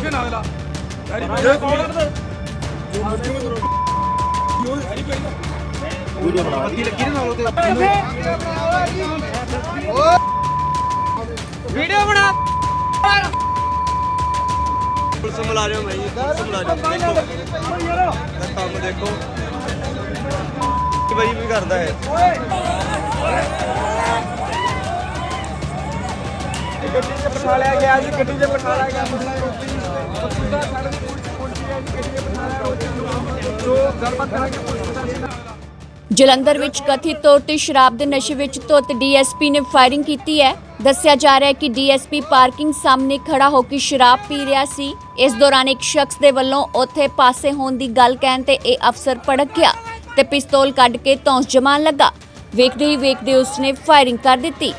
ਅਗਲਾ ਵੈਰੀ ਜੋ ਮਰਜ਼ੀ ਮੈਂ ਜੋ ਵੈਰੀ ਵੀਡੀਓ ਬਣਾ ਵੀਡੀਓ ਬਣਾ। ਪੁਲਿਸ ਮੁਲਾਜ਼ਮ ਹੈ ਜੀ ਪੁਲਿਸ ਮੁਲਾਜ਼ਮ ਦੇਖੋ। ਇਹਦਾ ਕੰਮ ਦੇਖੋ। ਕੀ ਭਾਈ ਵੀ ਕਰਦਾ ਹੈ। ਗੱਡੀ 'ਚ ਬਿਠਾ ਲਿਆ ਗਿਆ ਜੀ, ਗੱਡੀ 'ਚ ਬਿਠਾ ਲਿਆ ਗਿਆ। ਮਸੂਦਾ ਸਾਡੇ ਪੁਲਿਸ ਪਹੁੰਚੀ ਹੈ ਜੀ, ਗੱਡੀ 'ਚ ਬਿਠਾ ਲਿਆ ਗਿਆ। ਜੋ ਗੱਲਬਾਤ ਕਰਾਂਗੇ ਪੁਲਿਸ ਪ੍ਰਸ਼ਾਸਨ ਜਲੰਧਰ ਵਿੱਚ ਕਥਿਤ ਤੌਰ ਤੇ ਸ਼ਰਾਬ ਦੇ ਨਸ਼ੇ ਵਿੱਚ ਧੁੱਤ ਡੀਐਸਪੀ ਨੇ ਫਾਇਰਿੰਗ ਕੀਤੀ ਹੈ। ਦੱਸਿਆ ਜਾ ਰਿਹਾ ਹੈ ਕਿ ਡੀਐਸਪੀ ਪਾਰਕਿੰਗ ਸਾਹਮਣੇ ਖੜਾ ਹੋ ਕੇ ਸ਼ਰਾਬ ਪੀ ਰਿਹਾ ਸੀ। ਇਸ ਦੌਰਾਨ ਇੱਕ ਸ਼ਖਸ ਦੇ ਵੱਲੋਂ ਉੱਥੇ ਪਾਸੇ ਹੋਣ ਦੀ ਗੱਲ ਕਹਿਣ ਤੇ ਇਹ ਅਫਸਰ ਭੜਕ ਗਿਆ ਤੇ ਪਿਸਤੌਲ ਕੱਢ ਕੇ ਧੌਂਸ ਜਮਾਉਣ ਲੱਗਾ। ਵੇਖਦੇ ਹੀ ਵੇਖਦੇ ਉਸਨੇ ਫਾਇਰਿੰਗ ਕਰ ਦਿੱਤੀ।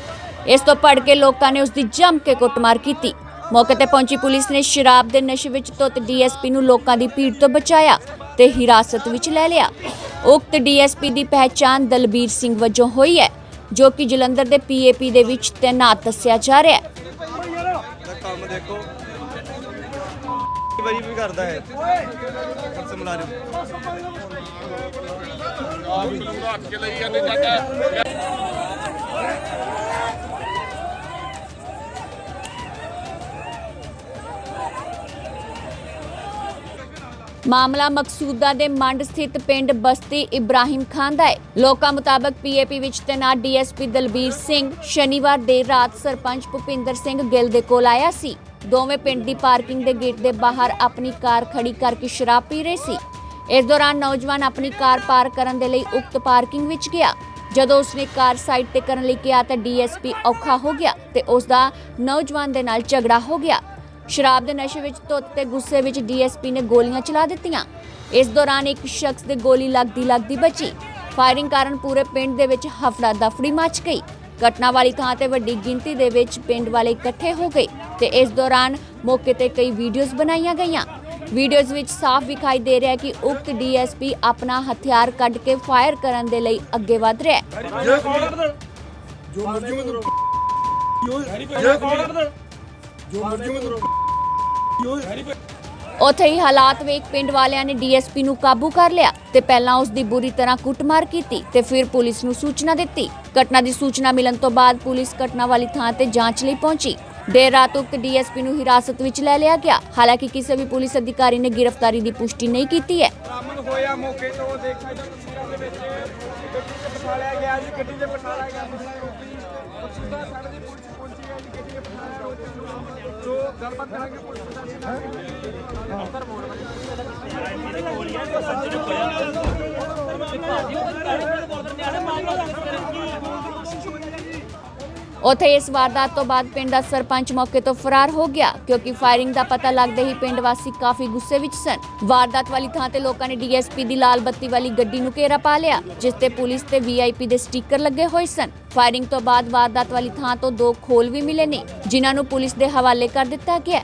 ਇਸ ਤੋਂ ਭੜਕੇ ਕੇ ਲੋਕਾਂ ਨੇ ਉਸ ਦੀ ਜੰਮ ਕੇ ਕੁੱਟਮਾਰ ਕੀਤੀ। ਮੌਕੇ ਤੇ ਪਹੁੰਚੀ ਪੁਲਿਸ ਨੇ ਸ਼ਰਾਬ ਦੇ ਨਸ਼ੇ ਵਿੱਚ ਧੁੱਤ ਡੀਐਸਪੀ ਨੂੰ ਲੋਕਾਂ ਦੀ ਭੀੜ ਤੋਂ ਬਚਾਇਆ ਤੇ ਹਿਰਾਸਤ ਵਿੱਚ ਲੈ ਲਿਆ। ਉਕਤ ਡੀਐਸਪੀ ਦੀ ਪਹਿਚਾਣ ਦਲਬੀਰ ਸਿੰਘ ਵਜੋਂ ਹੋਈ ਹੈ, ਜੋ ਕਿ ਜਲੰਧਰ ਦੇ ਪੀਏਪੀ ਦੇ ਵਿੱਚ ਤੈਨਾਤ ਦੱਸਿਆ ਜਾ ਰਿਹਾ ਹੈ। ਕੰਮ ਦੇਖੋ ਕੀ ਵੀ ਕਰਦਾ ਹੈ ਪੁਲਿਸ ਮੁਲਾਜ਼ਮ ਮਾਮਲਾ ਮਕਸੂਦਾ ਦੇ ਮੰਡ ਸਥਿਤ ਪਿੰਡ ਬਸਤੀ ਇਬਰਾਹਿਮ ਖਾਨ ਦਾ ਹੈ। ਲੋਕਾਂ ਮੁਤਾਬਕ ਪੀਏਪੀ ਵਿੱਚ ਤੈਨਾਤ ਡੀਐਸਪੀ ਦਲਬੀਰ ਸਿੰਘ ਸ਼ਨੀਵਾਰ ਦੇਰ ਰਾਤ ਸਰਪੰਚ ਭੁਪਿੰਦਰ ਸਿੰਘ ਗਿੱਲ ਦੇ ਕੋਲ ਆਇਆ ਸੀ। ਦੋਵੇਂ ਪਿੰਡ ਦੀ ਪਾਰਕਿੰਗ ਦੇ ਗੇਟ ਦੇ ਬਾਹਰ ਆਪਣੀ ਕਾਰ ਖੜੀ ਕਰਕੇ ਸ਼ਰਾਬ ਪੀ ਰਹੇ ਸੀ। ਇਸ ਦੌਰਾਨ ਨੌਜਵਾਨ ਆਪਣੀ ਕਾਰ ਪਾਰ ਕਰਨ ਦੇ ਲਈ ਉਕਤ ਪਾਰਕਿੰਗ ਵਿੱਚ ਗਿਆ। ਜਦੋਂ ਉਸਨੇ ਕਾਰ ਸਾਈਡ ਤੇ ਕਰਨ ਲਈ ਕਿਹਾ ਤਾਂ ਡੀਐਸਪੀ ਔਖਾ ਹੋ ਗਿਆ ਤੇ ਉਸ ਦਾ ਨੌਜਵਾਨ ਦੇ ਨਾਲ ਝਗੜਾ ਹੋ ਗਿਆ। ਸ਼ਰਾਬ ਦੇ ਨਸ਼ੇ ਵਿੱਚ ਧੁੱਤ ਤੇ ਗੁੱਸੇ ਵਿੱਚ ਡੀਐਸਪੀ ਨੇ ਗੋਲੀਆਂ ਚਲਾ ਦਿੱਤੀਆਂ। ਇਸ ਦੌਰਾਨ ਇੱਕ ਸ਼ਖਸ ਦੇ ਗੋਲੀ ਲੱਗਦੀ ਲੱਗਦੀ ਬਚੀ। ਫਾਇਰਿੰਗ ਕਾਰਨ ਪੂਰੇ ਪਿੰਡ ਦੇ ਵਿੱਚ ਹਫੜਾ ਦਫੜੀ ਮਚ ਗਈ। ਘਟਨਾ ਵਾਲੀ ਥਾਂ ਤੇ ਵੱਡੀ ਗਿਣਤੀ ਦੇ ਵਿੱਚ ਪਿੰਡ ਵਾਲੇ ਇਕੱਠੇ ਹੋ ਗਏ ਤੇ ਇਸ ਦੌਰਾਨ ਮੌਕੇ ਤੇ ਕਈ ਵੀਡੀਓਜ਼ ਬਣਾਈਆਂ ਗਈਆਂ। ਵੀਡੀਓਜ਼ ਵਿੱਚ ਸਾਫ਼ ਵਿਖਾਈ ਦੇ ਰਿਹਾ ਹੈ ਕਿ ਉਕਤ ਡੀਐਸਪੀ ਆਪਣਾ ਹਥਿਆਰ ਕੱਢ ਕੇ ਫਾਇਰ ਕਰਨ ਦੇ ਲਈ ਅੱਗੇ ਵਧ ਰਿਹਾ ਹੈ। ਜੋ ਮਰਜ਼ੀ ਮੈਂ ਜੋ ਮਰਜ਼ੀ ਮੈਂ ਜੋ ਵੈਰੀ ਉੱਥੇ ਹੀ ਹਾਲਾਤ ਵੇਖ ਪਿੰਡ ਵਾਲਿਆਂ ਨੇ ਡੀਐਸਪੀ ਨੂੰ ਕਾਬੂ ਕਰ ਲਿਆ ਤੇ ਪਹਿਲਾਂ ਉਸ ਦੀ ਬੁਰੀ ਤਰ੍ਹਾਂ ਕੁੱਟਮਾਰ ਕੀਤੀ ਤੇ ਫਿਰ ਪੁਲਿਸ ਨੂੰ ਸੂਚਨਾ ਦਿੱਤੀ। ਘਟਨਾ ਦੀ ਸੂਚਨਾ ਮਿਲਣ ਤੋਂ ਬਾਅਦ ਪੁਲਿਸ ਘਟਨਾ ਵਾਲੀ ਥਾਂ ਤੇ ਜਾਂਚ ਲਈ ਪਹੁੰਚੀ। ਦੇਰ ਰਾਤ ਉਕਤ ਡੀਐਸਪੀ ਨੂੰ ਹਿਰਾਸਤ ਵਿੱਚ ਲੈ ਲਿਆ ਗਿਆ। ਹਾਲਾਂਕਿ ਕਿਸੇ ਵੀ ਪੁਲਿਸ ਅਧਿਕਾਰੀ ਨੇ ਗ੍ਰਿਫਤਾਰੀ ਦੀ ਪੁਸ਼ਟੀ ਨਹੀਂ ਕੀਤੀ ਹੈ। ਬਰਾਮਦ ਹੋਇਆ ਮੌਕੇ ਤੋਂ ਦੇਖਿਆ ਜਾ ਤਸਵੀਰਾਂ ਦੇ ਵਿੱਚ। ਗੱਡੀ 'ਚ ਬਿਠਾ ਲਿਆ ਗਿਆ ਜੀ ਗੱਡੀ 'ਚ ਬਿਠਾ ਲਿਆ ਗਿਆ। ਮਸੂਦਾ ਸਾਡੇ ਦੀ ਪੁਲਿਸ ਪਹੁੰਚੀ ਹੈ ਜੀ ਗੱਡੀ 'ਚ ਬਿਠਾ ਲਿਆ ਗਿਆ। ਜੋ ਗੱਲਬਾਤ ਕਰਾਂਗੇ ਪੁਲਿਸ ਪ੍ਰਸ਼ਾਸਨ ਨਾਲ। ਅੰਦਰ ਮੋੜ ਉੱਥੇ ਇਸ ਵਾਰਦਾਤ ਤੋਂ ਬਾਅਦ ਪਿੰਡ ਦਾ ਸਰਪੰਚ ਮੌਕੇ ਤੋਂ ਫਰਾਰ ਹੋ ਗਿਆ ਕਿਉਂਕਿ ਫਾਇਰਿੰਗ ਦਾ ਪਤਾ ਲੱਗਦੇ ਹੀ ਪਿੰਡ ਵਾਸੀ ਕਾਫੀ ਗੁੱਸੇ ਵਿੱਚ ਸਨ। ਵਾਰਦਾਤ ਵਾਲੀ ਥਾਂ ਤੇ ਲੋਕਾਂ ਨੇ ਡੀਐਸਪੀ ਦੀ ਲਾਲ ਬੱਤੀ ਵਾਲੀ ਗੱਡੀ ਨੂੰ ਘੇਰਾ ਪਾ ਲਿਆ ਜਿਸ ਤੇ ਪੁਲਿਸ ਤੇ ਵੀਆਈਪੀ ਦੇ ਸਟicker ਲੱਗੇ ਹੋਏ ਸਨ। ਫਾਇਰਿੰਗ ਤੋਂ ਬਾਅਦ ਵਾਰਦਾਤ ਵਾਲੀ ਥਾਂ ਤੋਂ ਦੋ ਖੋਲ ਵੀ ਮਿਲੇ ਨੇ ਜਿਨ੍ਹਾਂ ਨੂੰ ਪੁਲਿਸ ਦੇ ਹਵਾਲੇ ਕਰ ਦਿੱਤਾ ਗਿਆ।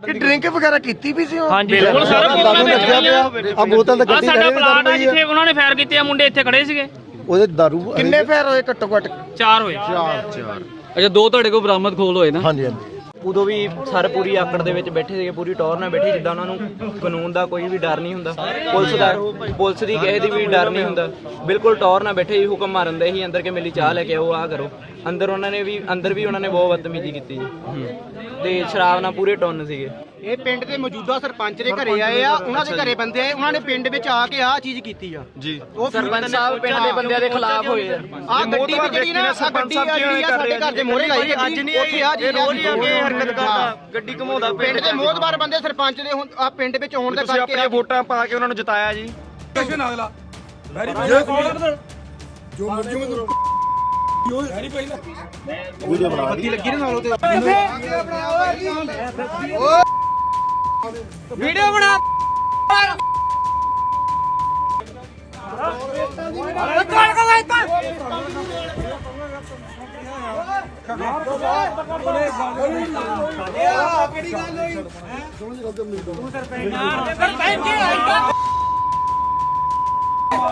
ਕਿ ਡਰਿੰਕ ਵਗੈਰਾ ਕੀਤੀ ਵੀ ਸੀ ਉਹ? ਹਾਂਜੀ। ਬਿਲਕੁਲ। ਸਰ ਬੋਤਲਾਂ ਦੇ ਆ ਬੋਤਲ ਤਾਂ ਆ ਗੱਡੀ ਸਾਡਾ ਪਲਾਟ ਆ ਜਿੱਥੇ ਉਹਨਾਂ ਨੇ ਫਾਇਰ ਕੀਤੇ ਆ ਮੁੰਡੇ ਇੱਥੇ ਖੜੇ ਸੀਗੇ। ਉਹਦੇ ਦਾਰੂ ਕਿੰਨੇ ਫੇਰ ਹੋਏ ਘੱਟੋ ਘੱਟ? ਚਾਰ ਹੋਏ। ਚਾਰ ਚਾਰ। ਅੱਛਾ ਦੋ ਤੁਹਾਡੇ ਕੋਲ ਬਰਾਮਦ ਖੋਲ ਹੋਏ ਨਾ? ਹਾਂਜੀ ਹਾਂਜੀ। ਉਦੋਂ ਵੀ ਸਰ ਪੂਰੀ ਆਕੜ ਦੇ ਵਿੱਚ ਬੈਠੇ ਸੀਗੇ ਪੂਰੀ ਟੌਰ ਨਾਲ ਬੈਠੇ ਜਿੱਦਾਂ ਉਹਨਾਂ ਨੂੰ ਕਾਨੂੰਨ ਦਾ ਕੋਈ ਵੀ ਡਰ ਨਹੀਂ ਹੁੰਦਾ। ਪੁਲਿਸ ਦਾ ਪੁਲਿਸ ਦੀ ਕਿਸੇ ਦੀ ਵੀ ਡਰ ਨਹੀਂ ਹੁੰਦਾ। ਬਿਲਕੁਲ ਟੌਰ ਨਾਲ ਬੈਠੇ ਹੀ ਹੁਕਮ ਮਾਰਨ ਦੇ ਹੀ ਅੰਦਰ ਕੇ ਮੇਰੀ ਚਾਹ ਲੈ ਕੇ ਆਓ ਆ ਕਰੋ। ਅੰਦਰ ਉਹਨਾਂ ਨੇ ਵੀ ਅੰਦਰ ਵੀ ਉਹਨਾਂ ਨੇ ਬਹੁਤ ਬਦਤਮੀਜ਼ੀ ਕੀਤੀ ਜੀ। ਤੇ ਸ਼ਰਾਬ ਨਾਲ ਪੂਰੇ ਟੁੰਨ ਸੀਗੇ। ਇਹ ਪਿੰਡ ਦੇ ਮੌਜੂਦਾ ਸਰਪੰਚ ਦੇ ਘਰੇ ਆਏ ਆ ਉਹਨਾਂ ਦੇ ਘਰੇ ਬੰਦੇ ਆਏ ਉਹਨਾਂ ਨੇ ਪਿੰਡ ਵਿੱਚ ਆ ਕੇ ਆਹ ਚੀਜ਼ ਕੀਤੀ ਆ। ਜੀ। ਉਹ ਸਰਪੰਚ ਸਾਹਿਬ ਪਿੰਡ ਦੇ ਬੰਦਿਆਂ ਦੇ ਖਿਲਾਫ ਹੋਏ ਆ। ਆ ਗੱਡੀ ਵੀ ਜਿਹੜੀ ਨਾ ਆ ਗੱਡੀ ਆ ਜਿਹੜੀ ਆ ਸਾਡੇ ਘਰ ਦੇ ਮੋਹਰੇ ਲਾਈ ਅੱਜ ਨਹੀਂ ਉੱਥੇ ਆ ਜੀ ਰੋਜ਼ ਹੀ ਆ ਕੇ ਹਰਕਤ ਕਰਦਾ ਗੱਡੀ ਘਮਾਉਂਦਾ ਪਿੰਡ ਦੇ ਮੋਹਤਬਾਰ ਬੰਦੇ ਸਰਪੰਚ ਦੇ ਹੁਣ ਆ ਪਿੰਡ ਵਿੱਚ ਆਉਣ ਦੇ ਤੁਸੀਂ ਕਰਕੇ ਆਪਣੇ ਵੋਟਾਂ ਪਾ ਕੇ ਉਹਨਾਂ ਨੂੰ ਜਿਤਾਇਆ ਜੀ। ਸੈਸ਼ਨ ਅਗਲਾ। ਵੈਰੀ ਜੋ ਮਰਜ਼ੀ ਮੈਂ ਜੋ ਵੈਰੀ ਵੀਡੀਓ ਬਣਾ। ਵੀਡੀਓ ਬਣਾ ਕਾਲ ਕਾ ਲਾਇਤਾ ਆ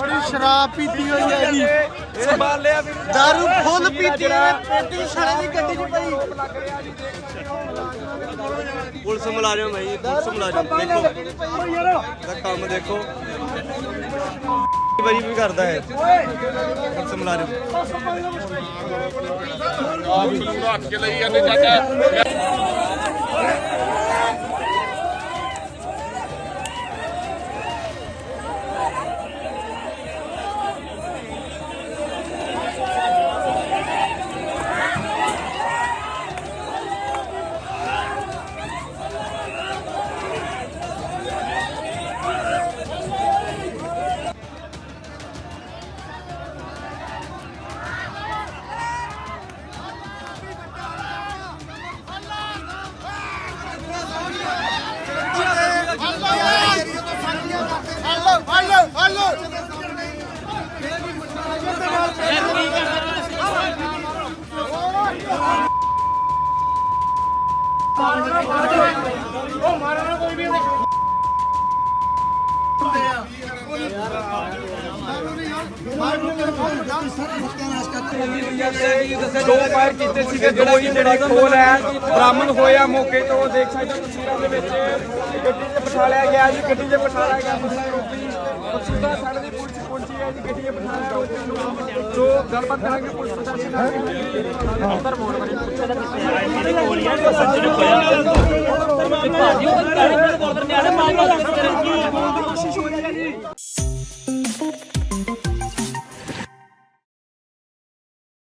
ਬੜੀ ਸ਼ਰਾਬ ਪੀਤੀ ਹੋਈ ਹੈ ਜੀ। ਸੰਭਾਲ ਲਿਆ ਦਾਰੂ ਫੁੱਲ ਪੀਤੀ ਹੈ। ਪੇਟੀ ਸਾਲੇ ਦੀ ਗੱਡੀ 'ਚ ਪਈ। ਪੁਲਿਸ ਮੁਲਾਜ਼ਮ ਹੈ ਜੀ ਪੁਲਿਸ ਮੁਲਾਜ਼ਮ ਦੇਖੋ। ਇਹਦਾ ਕੰਮ ਦੇਖੋ। ਭਾਈ ਵੀ ਕਰਦਾ ਹੈ। ਪੁਲਿਸ ਮੁਲਾਜ਼ਮ। ਦੋ ਫਾਇਰ ਕੀਤੇ ਸੀਗੇ, ਦੋ ਹੀ ਜਿਹੜੇ ਖੋਲ ਹੈ ਬਰਾਮਦ ਹੋਇਆ ਮੌਕੇ ਤੋਂ, ਦੇਖ ਸਕਦੇ ਹੋ ਤਸਵੀਰਾਂ ਦੇ ਵਿੱਚ, ਗੱਡੀ 'ਚ ਬਿਠਾ ਲਿਆ ਗਿਆ ਜੀ, ਗੱਡੀ 'ਚ ਬਿਠਾ ਲਿਆ ਗਿਆ ਮਸਲਾ ਸਾਡੇ ਦੀ ਪੁਲਿਸ ਪਹੁੰਚੀ ਹੈ ਜੀ, ਗੱਡੀ 'ਚ ਬਿਠਾ ਲਿਆ ਜੋ ਗੱਲਬਾਤ ਕਰਾਂਗੇ ਪੁਲਿਸ ਪ੍ਰਸ਼ਾਸਨ ਨਾਲ। ਅੰਦਰ ਮੋੜ ਬਣੀ